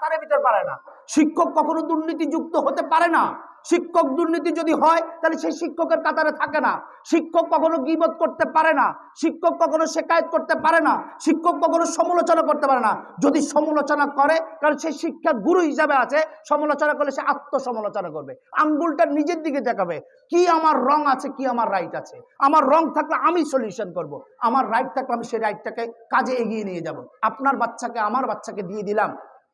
ডাক্তারের ভিতর পারে না। শিক্ষক কখনো দুর্নীতিযুক্ত হতে পারে না। শিক্ষক দুর্নীতি যদি হয়, তাহলে সেই শিক্ষকের কাতারে থাকে না। শিক্ষক কখনো গিবত করতে পারে না। শিক্ষক কখনো শেকায়ত করতে পারে না। শিক্ষক কখনো সমালোচনা করতে পারে না। যদি সমালোচনা করে কারণ সে শিক্ষা গুরু হিসাবে আছে। সমালোচনা করলে সে আত্মসমালোচনা করবে। আঙ্গুলটা নিজের দিকে দেখাবে। কি আমার রং আছে, কি আমার রাইট আছে? আমার রং থাকলে আমি সলিউশন করব। আমার রাইট থাকলে আমি সেই রাইটটাকে কাজে এগিয়ে নিয়ে যাব। আপনার বাচ্চাকে, আমার বাচ্চাকে দিয়ে দিলাম।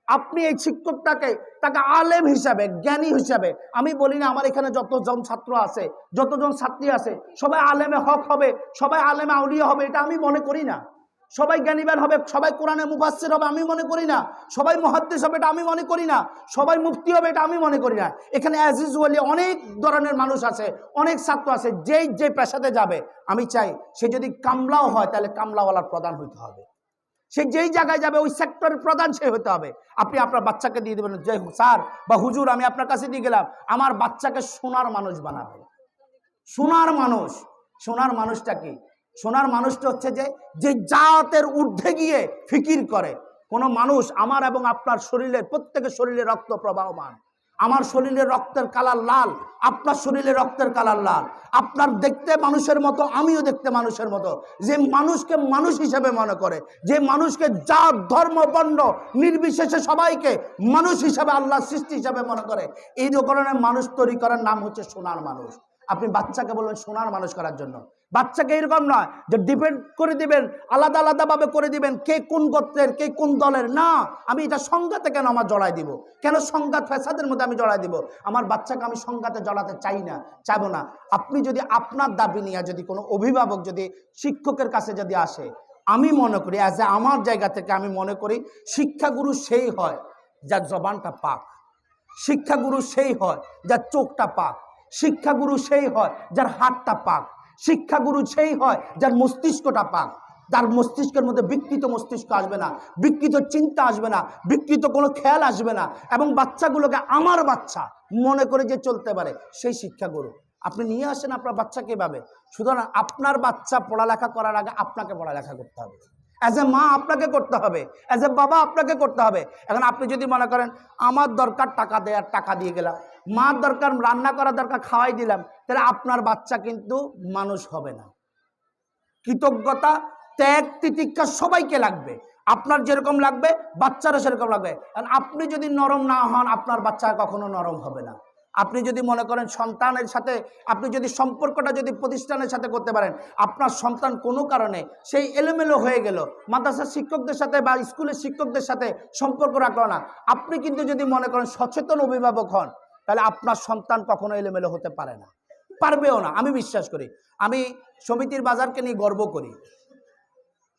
আপনি এই শিক্ষকটাকে তাকে আলেম হিসাবে, জ্ঞানী হিসাবে, আমি বলি না আমার এখানে যতজন ছাত্র আছে, যতজন ছাত্রী আছে, সবাই আলেমে হক হবে, সবাই আলেমে আউলিয়া হবে, এটা আমি মনে করি না। সবাই জ্ঞানীবান হবে, সবাই কোরআনে মুফাসসির হবে, আমি মনে করি না। সবাই মহাদ্দেশ হবে, এটা আমি মনে করি না। সবাই মুফতি হবে, এটা আমি মনে করি না। এখানে অ্যাজ ইউজুয়ালি অনেক ধরনের মানুষ আছে, অনেক ছাত্র আছে, যেই যে পেশাতে যাবে, আমি চাই সে যদি কামলাও হয়, তাহলে কামলাওয়ালার প্রধান হইতে হবে। সে যেই জায়গায় যাবে, ওই সেক্টরের প্রধান সে হতে হবে। আপনি আপনার বাচ্চাকে দিয়ে দেবেন যে স্যার বা হুজুর, আমি আপনার কাছে দিয়ে গেলাম। আমার বাচ্চাকে সোনার মানুষ বানাবে। সোনার মানুষ, সোনার মানুষটা কি? সোনার মানুষটা হচ্ছে যে যে জাতের ঊর্ধ্বে গিয়ে ফিকির করে। কোনো মানুষ আমার এবং আপনার শরীরের, প্রত্যেকের শরীরে রক্ত প্রবাহমান। আমার শরীরে রক্তের কালার লাল, আপনার শরীরে রক্তের কালার লাল। আপনার দেখতে মানুষের মতো, আমিও দেখতে মানুষের মতো। যে মানুষকে মানুষ হিসেবে মনে করে, যে মানুষকে জাত, ধর্ম, বর্ণ নির্বিশেষে সবাইকে মানুষ হিসেবে আল্লাহ সৃষ্টি হিসেবে মনে করে, এই ধরনের মানুষ তৈরি করার নাম হচ্ছে সোনার মানুষ। আপনি বাচ্চাকে বলবেন সোনার মানুষ করার জন্য। বাচ্চাকে এরকম নয় যে ডিপেন্ড করে দিবেন, আলাদা আলাদাভাবে করে দিবেন কে কোন গোত্রের, কে কোন দলের। না, আমি এটা সংঘাতে কেন আমার জড়াই দিব? কেন সংঘাত ফ্যাসাদের মধ্যে আমি জড়াই দিব? আমার বাচ্চাকে আমি সংঘাতে জড়াতে চাই না, চাইব না। আপনি যদি আপনার দাবি নিয়ে যদি কোনো অভিভাবক যদি শিক্ষকের কাছে যদি আসে, আমি মনে করি অ্যাজ এ আমার জায়গা থেকে আমি মনে করি শিক্ষাগুরু সেই হয় যার জবানটা পাক। শিক্ষাগুরু সেই হয় যার চোখটা পাক। শিক্ষাগুরু সেই হয় যার হাতটা পাক। শিক্ষাগুরু সেই হয় যার মস্তিষ্কটা পাক। যার মস্তিষ্কের মধ্যে বিকৃত মস্তিষ্ক আসবে না, বিকৃত চিন্তা আসবে না, বিকৃত কোনো খেয়াল আসবে না এবং বাচ্চাগুলোকে আমার বাচ্চা মনে করে যে চলতে পারে সেই শিক্ষাগুরু। আপনি নিয়ে আসেন আপনার বাচ্চাকে এভাবে সুতরাং আপনার বাচ্চা পড়ালেখা করার আগে আপনাকে পড়ালেখা করতে হবে। অ্যাজ এ মা আপনাকে করতে হবে। অ্যাজ এ বাবা আপনাকে করতে হবে। এখন আপনি যদি মনে করেন, আমার দরকার টাকা দেওয়ার টাকা দিয়ে গেলাম। মার দরকার, রান্না করা দরকার, খাওয়াই দিলাম, তাহলে আপনার বাচ্চা কিন্তু মানুষ হবে না। কৃতজ্ঞতা, ত্যাগ, তিতিক্ষা সবাইকে লাগবে। আপনার যেরকম লাগবে, বাচ্চারও সেরকম লাগবে। কারণ আপনি যদি নরম না হন, আপনার বাচ্চা কখনো নরম হবে না। আপনি যদি মনে করেন সন্তানের সাথে, আপনি যদি সম্পর্কটা যদি প্রতিষ্ঠানের সাথে করতে পারেন, আপনার সন্তান কোনো কারণে সেই এলোমেলো হয়ে গেল। মাদ্রাসার শিক্ষকদের সাথে বা স্কুলের শিক্ষকদের সাথে সম্পর্ক রাখল না। আপনি কিন্তু যদি মনে করেন সচেতন অভিভাবক হন, তাহলে আপনার সন্তান কখনো এলোমেলো হতে পারে না। পারবেও না, আমি বিশ্বাস করি। আমি সমিতির বাজারকে নিয়ে গর্ব করি।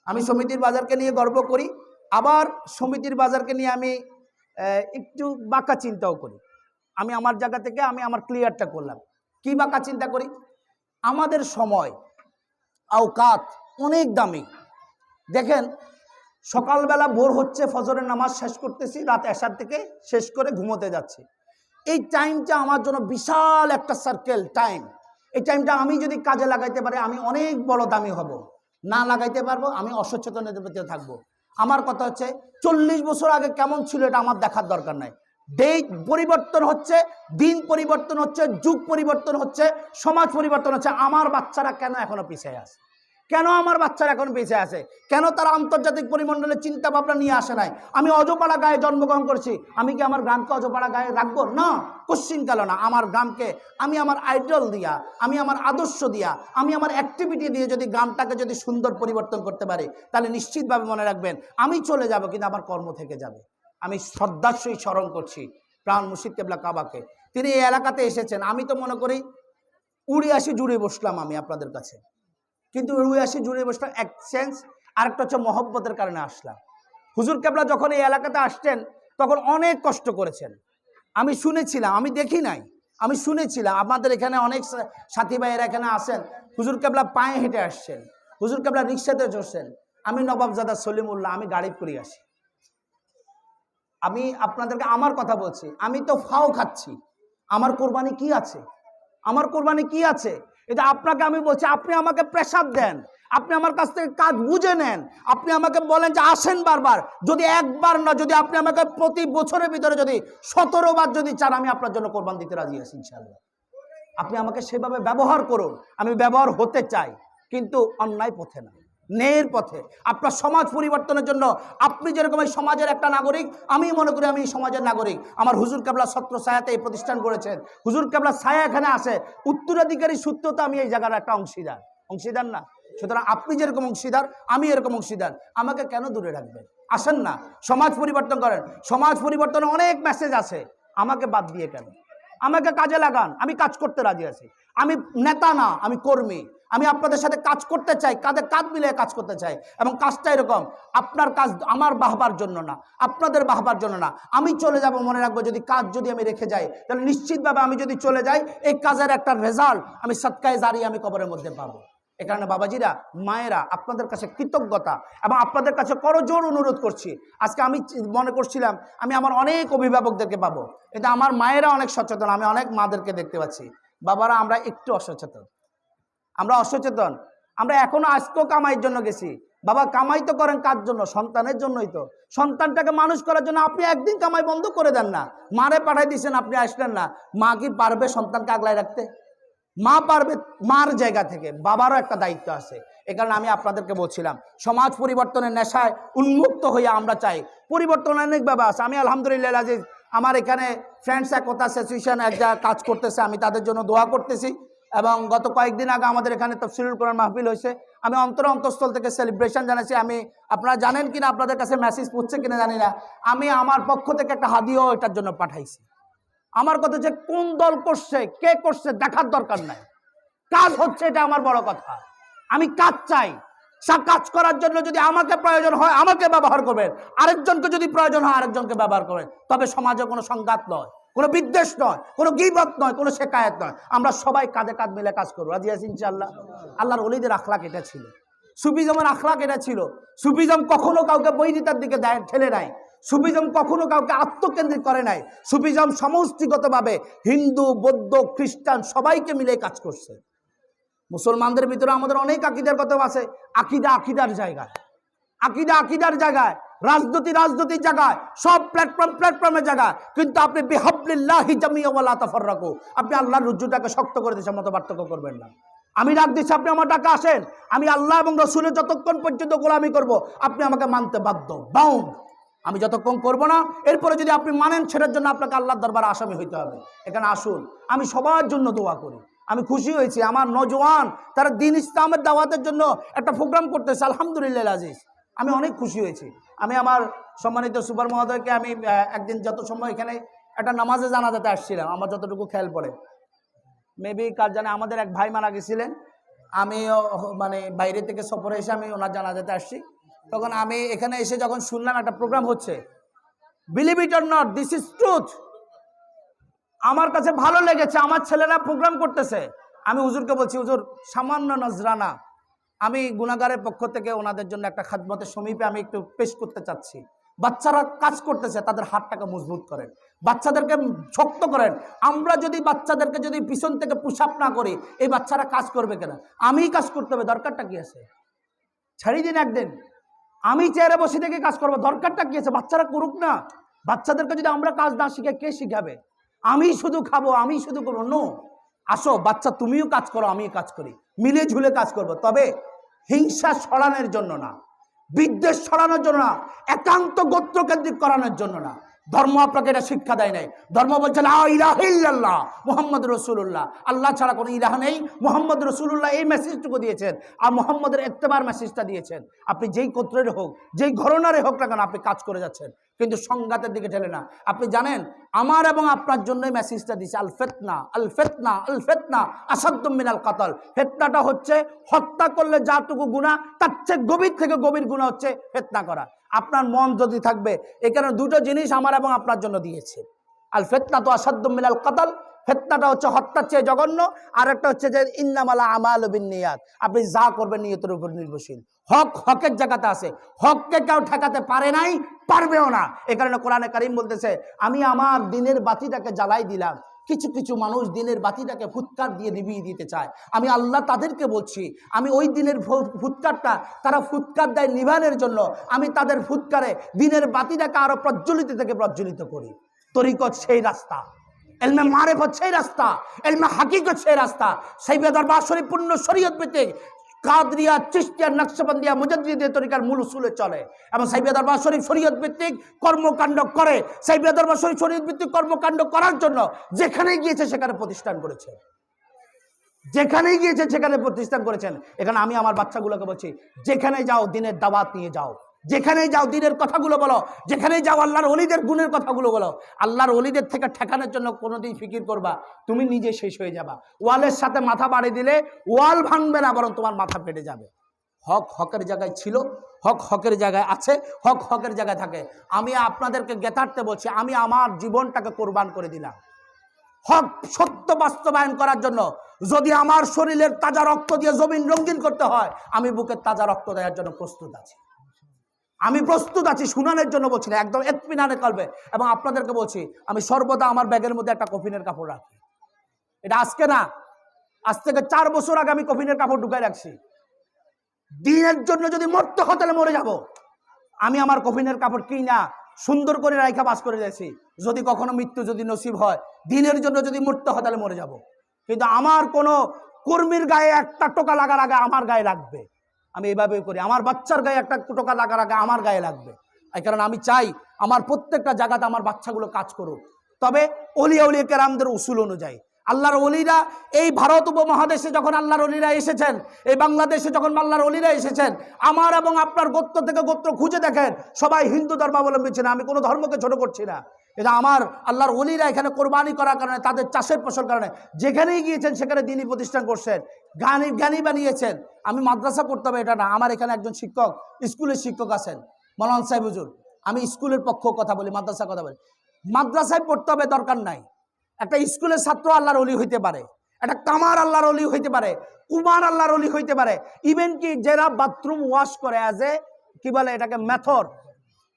আমি সমিতির বাজারকে নিয়ে গর্ব করি। আবার সমিতির বাজারকে নিয়ে আমি একটু বাঁকা চিন্তাও করি। আমি আমার জায়গা থেকে আমি আমার ক্লিয়ারটা করলাম। কি বাঁকা চিন্তা করি? আমাদের সময়, আওকাত অনেক দামি। দেখেন, সকালবেলা ভোর হচ্ছে, ফজরের নামাজ শেষ করতেছি, রাত এসার থেকে শেষ করে ঘুমোতে যাচ্ছি। এই টাইমটা আমার জন্য বিশাল একটা সার্কেল টাইম এই টাইমটা আমি যদি কাজে লাগাইতে পারি, আমি অনেক বড় দামি হব। না লাগাইতে পারব, আমি অসচেতনতার ভিতরে থাকব। আমার কথা হচ্ছে, চল্লিশ বছর আগে কেমন ছিল এটা আমার দেখার দরকার নাই। ডেট পরিবর্তন হচ্ছে, দিন পরিবর্তন হচ্ছে, যুগ পরিবর্তন হচ্ছে, সমাজ পরিবর্তন হচ্ছে। আমার বাচ্চারা কেন এখনও পিছিয়ে আছে? কেন আমার বাচ্চারা এখন পিছিয়ে আছে? কেন তারা আন্তর্জাতিক পরিমণ্ডলে চিন্তা ভাবনা নিয়ে আসে নাই? আমি অজপাড়া গায়ে জন্মগ্রহণ করছি। আমি কি আমার গ্রামকে অজপাড়া গায়ে রাখব? না কোশ্চিন কালো না। আমার গ্রামকে আমি আমার আইডল দিয়া, আমি আমার আদর্শ দিয়া, আমি আমার অ্যাক্টিভিটি দিয়ে যদি গ্রামটাকে যদি সুন্দর পরিবর্তন করতে পারি, তাহলে নিশ্চিতভাবে মনে রাখবেন, আমি চলে যাব, কিন্তু আমার কর্ম থেকে যাবে। আমি শ্রদ্ধার সহিত স্মরণ করছি প্রাণ মুর্শিদ কেবলা কাবাকে। তিনি এই এলাকাতে এসেছেন। আমি তো মনে করি উড়ে আসি জুড়ে বসলাম আমি আপনাদের কাছে। কিন্তু উড়ে আসি জুড়ে বসলাম, এক সেন্স আরেকটা হচ্ছে মহব্বতের কারণে আসলাম। হুজুর কেবলা যখন এই এলাকাতে আসছেন, তখন অনেক কষ্ট করেছেন। আমি শুনেছিলাম, আমি দেখি নাই, আমি শুনেছিলাম। আমাদের এখানে অনেক সাথী ভাইয়েরা এখানে আসেন, হুজুর কেবলা পায়ে হেঁটে আসছেন, হুজুর কেবলা রিক্সাতে চড়ছেন। আমি নবাবজাদা সলিমুল্লাহ, আমি গাড়ি করে আসি। আমি আপনাদেরকে আমার কথা বলছি। আমি তো ফাও খাচ্ছি। আমার কোরবানি কি আছে? আমার কোরবানি কি আছে? এটা আপনাকে আমি বলছি, আপনি আমাকে প্রেসার দেন। আপনি আমার কাছ থেকে কাজ বুঝে নেন। আপনি আমাকে বলেন যে আসেন বারবার। যদি একবার না, যদি আপনি আমাকে প্রতি বছরের ভিতরে যদি সতেরো বার যদি চান, আমি আপনার জন্য কোরবান দিতে রাজি আছি ইনশাল্লাহ আপনি আমাকে সেভাবে ব্যবহার করুন। আমি ব্যবহার হতে চাই, কিন্তু অন্যায় পথে না। ন্যায়ের পথে। আপনার সমাজ পরিবর্তনের জন্য আপনি যেরকম এই সমাজের একটা নাগরিক, আমি মনে করি আমি এই সমাজের নাগরিক। আমার হুজুর কাবলা সত্র ছায়াতে এই প্রতিষ্ঠান করেছেন। হুজুর কাবলা ছায়া এখানে আসে উত্তরাধিকারী সূত্র তো আমি এই জায়গার একটা অংশীদার। অংশীদার না। সুতরাং আপনি যেরকম অংশীদার, আমি এরকম অংশীদার। আমাকে কেন দূরে রাখবেন? আসেন না। সমাজ পরিবর্তন করেন। সমাজ পরিবর্তনে অনেক মেসেজ আছে। আমাকে বাদ দিয়ে কেন? আমাকে কাজে লাগান, আমি কাজ করতে রাজি আছি। আমি নেতা না, আমি কর্মী। আমি আপনাদের সাথে কাজ করতে চাই, কাঁধে কাঁধ মিলিয়ে কাজ করতে চাই। এবং কাজটা এরকম, আপনার কাজ আমার বাহবার জন্য না, আপনাদের বাহবার জন্য না। আমি চলে যাব, মনে রাখব, যদি কাজ যদি আমি রেখে যাই, তাহলে নিশ্চিতভাবে আমি যদি চলে যাই, এই কাজের একটা রেজাল্ট আমি সৎকায় জারি আমি কবরের মধ্যে পাবো। এ কারণে বাবাজিরা, মায়েরা আপনাদের কাছে কৃতজ্ঞতা এবং আপনাদের কাছে করজোর অনুরোধ করছি। আজকে আমি মনে করছিলাম আমি আমার অনেক অভিভাবকদেরকে পাবো, কিন্তু আমার মায়েরা অনেক সচেতন, আমি অনেক মাদেরকে দেখতে পাচ্ছি। বাবারা, আমরা একটু অসচেতন। আমরা অসচেতন। আমরা এখনও আজকেও কামাইয়ের জন্য গেছি। বাবা, কামাই তো করেন কার জন্য? সন্তানের জন্যই তো। সন্তানটাকে মানুষ করার জন্য আপনি একদিন কামাই বন্ধ করে দেন না। মারে পাঠাই দিয়েছেন আপনি আসলেন না। মা কি পারবে সন্তানকে আগলায় রাখতে? মা পারবে মার জায়গা থেকে, বাবারও একটা দায়িত্ব আছে। এ কারণে আমি আপনাদেরকে বলছিলাম, সমাজ পরিবর্তনের নেশায় উন্মুক্ত হয়ে আমরা চাই। পরিবর্তন অনেক ব্যাপার আছে। আমি আলহামদুলিল্লাহ আজিজ আমার এখানে ফ্রেন্ডস একতা অ্যাসোসিয়েশন এক জায়গায় কাজ করতেছে। আমি তাদের জন্য দোয়া করতেছি এবং গত কয়েকদিন আগে আমাদের এখানে তফসিলুল কোরআন মাহফিল হয়েছে। আমি অন্তর অন্তঃস্থল থেকে সেলিব্রেশন জানাচ্ছি। আমি, আপনারা জানেন কিনা, আপনাদের কাছে মেসেজ পড়ছে কিনা জানি না। আমি আমার পক্ষ থেকে একটা হাদিও এটার জন্য পাঠাইছি। আমার কথা যে কোন দল করছে, কে করছে দেখার দরকার নাই। কাজ হচ্ছে এটা আমার বড় কথা। আমি কাজ চাই। কাজ করার জন্য যদি আমাকে প্রয়োজন হয়, আমাকে ব্যবহার করবেন। আরেকজনকে যদি প্রয়োজন হয়, আরেকজনকে ব্যবহার করবেন। তবে সমাজে কোনো সংঘাত নয়, কোনো বিদ্বেষ নয়, কোনো গিবত নয়, কোনো শেখায়ত নয়। আমরা সবাই কাঁধে কাঁধ মিলে কাজ করব। রাজি আছি ইনশাল্লাহ আল্লাহর অলিদের আখলাক এটা ছিল। সুফিজমের আখলাক এটা ছিল। সুফিজম কখনো কাউকে বৈরিতার দিকে দেয়, ঠেলে নাই। সুফিজম কখনো কাউকে আত্মকেন্দ্রিক করে নাই। সুফিজম সমষ্টিগতভাবে হিন্দু, বৌদ্ধ, খ্রিস্টান সবাইকে মিলে কাজ করছে। মুসলমানদের ভিতরে আমাদের অনেক আকিদার কথা আছে। আকিদা আকিদার জায়গায়। আকিদা আকিদার জায়গায়। রাজনীতি রাজনীতির জায়গায়। সব প্ল্যাটফর্ম প্ল্যাটফর্মের জায়গায়। কিন্তু আপনি বিহাবলিল্লাহি জামিয়াওয়ালা তাফাররাকু। আপনি আল্লাহর রুজুটাকে শক্ত করে দিয়েছেন, মতো পার্থক্য করবেন না। আমি ডাক দিচ্ছি, আপনি আমার ডাকে আসেন। আমি আল্লাহ এবং রসুলের যতক্ষণ পর্যন্ত গোলামি করব, আপনি আমাকে মানতে বাধ্য। বাউন্ড আমি যতক্ষণ করব না, এরপরে যদি আপনি মানেন, সেটার জন্য আপনাকে আল্লাহর দরবারে আসামি হইতে হবে। এখানে আসুন, আমি সবার জন্য দোয়া করি। আমি খুশি হয়েছি, আমার নজওয়ান তারা দিন ইসলামের দাওয়াতের জন্য একটা প্রোগ্রাম করতেছে, আলহামদুলিল্লাহ আজিজ। আমি অনেক খুশি হয়েছি। আমি আমার সম্মানিত সুপার মহোদয়কে আমি একদিন যত সময় এখানে একটা নামাজে জানাজাতে আসছিলাম, আমার যতটুকু খেয়াল পড়ে। মেবি কার জানে, আমাদের এক ভাই মারা গেছিলেন। আমিও মানে বাইরে থেকে সফরে এসে আমি ওনার জানাজাতে আসছি। তখন আমি এখানে এসে যখন শুনলাম একটা প্রোগ্রাম হচ্ছে believe it or not this is truth আমার কাছে ভালো লেগেছে, আমার ছেলেরা প্রোগ্রাম করতেছে। আমি হুজুরকে বলছি, হুজুর, সামান্য নজরানা। আমি গুণাগারের পক্ষ থেকে ওনাদের জন্য একটা খাদমতের সমীপে আমি একটু পেশ করতে চাচ্ছি। বাচ্চারা কাজ করতেছে, তাদের হাতটাকে মজবুত করেন। বাচ্চাদেরকে শক্ত করেন। আমরা যদি বাচ্চাদেরকে যদি পিছন থেকে আপ না করি, এই বাচ্চারা কাজ করবে কেন? আমিই কাজ করতে হবে, দরকারটা কি আছে? ছাড়ি দিন একদিন। আমি চেয়ারে বসে থেকে কাজ করব। দরকারটা কি আছে? বাচ্চারা করুক না। বাচ্চাদেরকে যদি আমরা কাজ না শিখে কে শিখাবে? আমি শুধু খাব, আমি শুধু করব। নো আসো, বাচ্চা, তুমিও কাজ করো, আমিও কাজ করি। মিলে ঝুলে কাজ করব। তবে হিংসা সরানোর জন্য না, বিদ্বেষ ছড়ানোর জন্য না, একান্ত গোত্রকেন্দ্রিক করানোর জন্য না। ধর্ম আপনাকে এটা শিক্ষা দেয় নাই। ধর্ম বলছে আল্লাহ মোহাম্মদ রসুল্লাহ আল্লাহ ছাড়া কোনো ইলাহ নেই। মোহাম্মদ রসুল্লাহ এই মেসেজটুকু দিয়েছেন আর মোহাম্মদের এত্তেবার মেসেজটা দিয়েছেন। আপনি যেই কোত্রের হোক, যেই ঘরনারে হোক না কেন আপনি কাজ করে যাচ্ছেন। কিন্তু সংঘাতের দিকে ঠেলে না। আপনি জানেন, আমার এবং আপনার জন্যই মেসেজটা দিচ্ছে আল ফেতনা আল ফেতনা আল ফেতনা আসাদ্দম মিনাল কাতল। ফেতনাটা হচ্ছে, হত্যা করলে যাটুকু গুণা তার চেয়ে গভীর থেকে গভীর গুণা হচ্ছে ফেতনা করা। আপনার মন যদি থাকবে এখানে দুটো জিনিস আমার এবং আপনার জন্য দিয়েছে। আল ফেতনা তো আসাদ্দম মিনাল কাতাল ফেতনাটা হচ্ছে হত্যার চেয়ে জঘন্য আর একটা হচ্ছে যে ইন্নামালা আমাল বিন আপনি যা করবেন নিয়তের উপর নির্ভরশীল। হক হকের জায়গাতে আছে। হককে কেউ ঠেকাতে পারে নাই, পারবেও না। এ কারণে কোরআনে কারিম বলতেছে, আমি আমার দিনের বাতিটাকে জ্বালাই দিলাম। কিছু কিছু মানুষ দিনের বাতিটাকে ফুৎকার দিয়ে নিভিয়ে দিতে চায়। আমি আল্লাহ তাদেরকে বলছি, আমি ওই দিনের ফুৎকারটা তারা ফুৎকার দেয় নিভানের জন্য। আমি তাদের ফুৎকারে দিনের বাতিটাকে আরও প্রজ্বলিত থেকে প্রজ্বলিত করি। তরিকত সেই রাস্তা। এলমে মারেফত সেই রাস্তা, এলমে হাকিকত সেই রাস্তা। সেই দরবার শরীফ পূর্ণ শরীয়ত ভিত্তিক কাদরিয়া চিস্তিয়া নকশবন্দিয়া মুজাদ্দিদের তরিকার মূল উসুলে চলে। এবং সাইবিয়া দরবার শরীফ শরীয়ত ভিত্তিক কর্মকাণ্ড করে। সাইবিয়া দরবার শরীফ শরীয়ত ভিত্তিক কর্মকাণ্ড করার জন্য যেখানে গিয়েছে সেখানে প্রতিষ্ঠান করেছে। যেখানে গিয়েছে সেখানে প্রতিষ্ঠান করেছেন। এখানে আমি আমার বাচ্চাগুলোকে বলছি, যেখানে যাও দিনের দাওয়াত নিয়ে যাও। যেখানেই যাও দিনের কথাগুলো বলো যেখানেই যাও আল্লাহর অলিদের গুণের কথাগুলো বলো, আল্লাহর অলিদের থেকে ঠেকানোর জন্য কোনোদিন ফিকির করবা, তুমি নিজে শেষ হয়ে যাবা। ওয়ালের সাথে মাথা বাড়ি দিলে ওয়াল ভাঙবে না, বরং তোমার মাথা ফেটে যাবে। হক হকের জায়গায় ছিল, হক হকের জায়গায় আছে, হক হকের জায়গায় থাকে। আমি আপনাদেরকে গেতারতে বলছি, আমি আমার জীবনটাকে কোরবান করে দিলাম। হক সত্য বাস্তবায়ন করার জন্য যদি আমার শরীরের তাজা রক্ত দিয়ে জমিন রঙিন করতে হয়, আমি বুকের তাজা রক্ত দেওয়ার জন্য প্রস্তুত আছি। আমি প্রস্তুত আছি শুনানের জন্য বলছি না, একদম এতমিনানে করবে এবং আপনাদেরকে বলছি, আমি সর্বদা আমার ব্যাগের মধ্যে একটা কফিনের কাপড় রাখি। এটা আজকে না, আজ থেকে চার বছর আগে আমি কফিনের কাপড় ঢুকাই রাখছি। দিনের জন্য যদি মরতে তাহলে মরে যাব। আমি আমার কফিনের কাপড় কিনা সুন্দর করে রাইখা বাস করে যাচ্ছি যদি কখনো মৃত্যু যদি নসিব হয়, দিনের জন্য যদি মরতে হয়, তাহলে মরে যাব। কিন্তু আমার কোনো কর্মীর গায়ে একটা টোকা লাগার আগে আমার গায়ে লাগবে আমি এইভাবে করি। আমার বাচ্চার গায়ে একটা টোকা লাগার আগে আমার গায়ে লাগবে। এই কারণে আমি চাই আমার প্রত্যেকটা জায়গাতে আমার বাচ্চাগুলো কাজ করুক। তবে অলিয়া উলিয়া কেরামদের উসুল অনুযায়ী আল্লাহর অলিরা এই ভারত উপমহাদেশে যখন আল্লাহর অলিরা এসেছেন, এই বাংলাদেশে যখন আল্লাহর অলিরা এসেছেন, আমার এবং আপনার গোত্র থেকে গোত্র খুঁজে দেখেন, সবাই হিন্দু ধর্মাবলম্বী ছিল আমি কোনো ধর্মকে ছোট করছি না। এটা আমার আল্লাহর অলিরা এখানে কোরবানি করার কারণে, তাদের চাষের ফসল কারণে। যেখানেই গিয়েছেন, সেখানে দিনই প্রতিষ্ঠান করছেন। জ্ঞানী জ্ঞানী বানিয়েছেন। আমি মাদ্রাসা করতে হবে, এটা না। আমার এখানে একজন শিক্ষক, স্কুলের শিক্ষক আছেন, মলান সাহেব হুজুর। আমি স্কুলের পক্ষ কথা বলি, মাদ্রাসা কথা বলি। মাদ্রাসায় পড়তে হবে দরকার নাই। একটা স্কুলের ছাত্র আল্লাহর অলি হইতে পারে। একটা কামার আল্লাহর অলি হইতে পারে। কুমার আল্লাহর অলি হইতে পারে। ইভেন কি যারা বাথরুম ওয়াশ করে অ্যাজ এ কি বলে এটাকে মেথর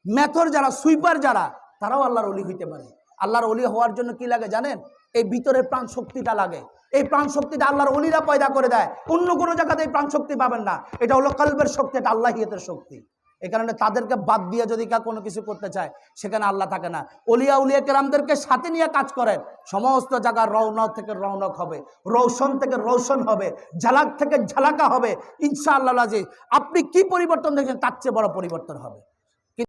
মেথর যারা সুইপার যারা তারাও আল্লাহর অলি হইতে পারে। আল্লাহর অলি হওয়ার জন্য কি লাগে জানেন? এই ভিতরের প্রাণ শক্তিটা লাগে। এই প্রাণ শক্তিটা আল্লাহর অলিরা পয়দা করে দেয়। অন্য কোনো জায়গাতে এই প্রাণ শক্তি পাবেন না। এটা হলো কল্পের শক্তি, এটা আল্লাহিয়তের শক্তি। এই কারণে তাদেরকে বাদ দিয়ে যদি কেউ কোনো কিছু করতে চায়, সেখানে আল্লাহ থাকে না। অলিয়া উলিয়া কেরামদেরকে সাথে নিয়ে কাজ করেন। সমস্ত জায়গার রৌনক থেকে রৌনক হবে। রৌশন থেকে রৌশন হবে। ঝালাক থেকে ঝালাকা হবে। ইনশাআল্লাহ আজিজ, আপনি কি পরিবর্তন দেখছেন তার চেয়ে বড় পরিবর্তন হবে।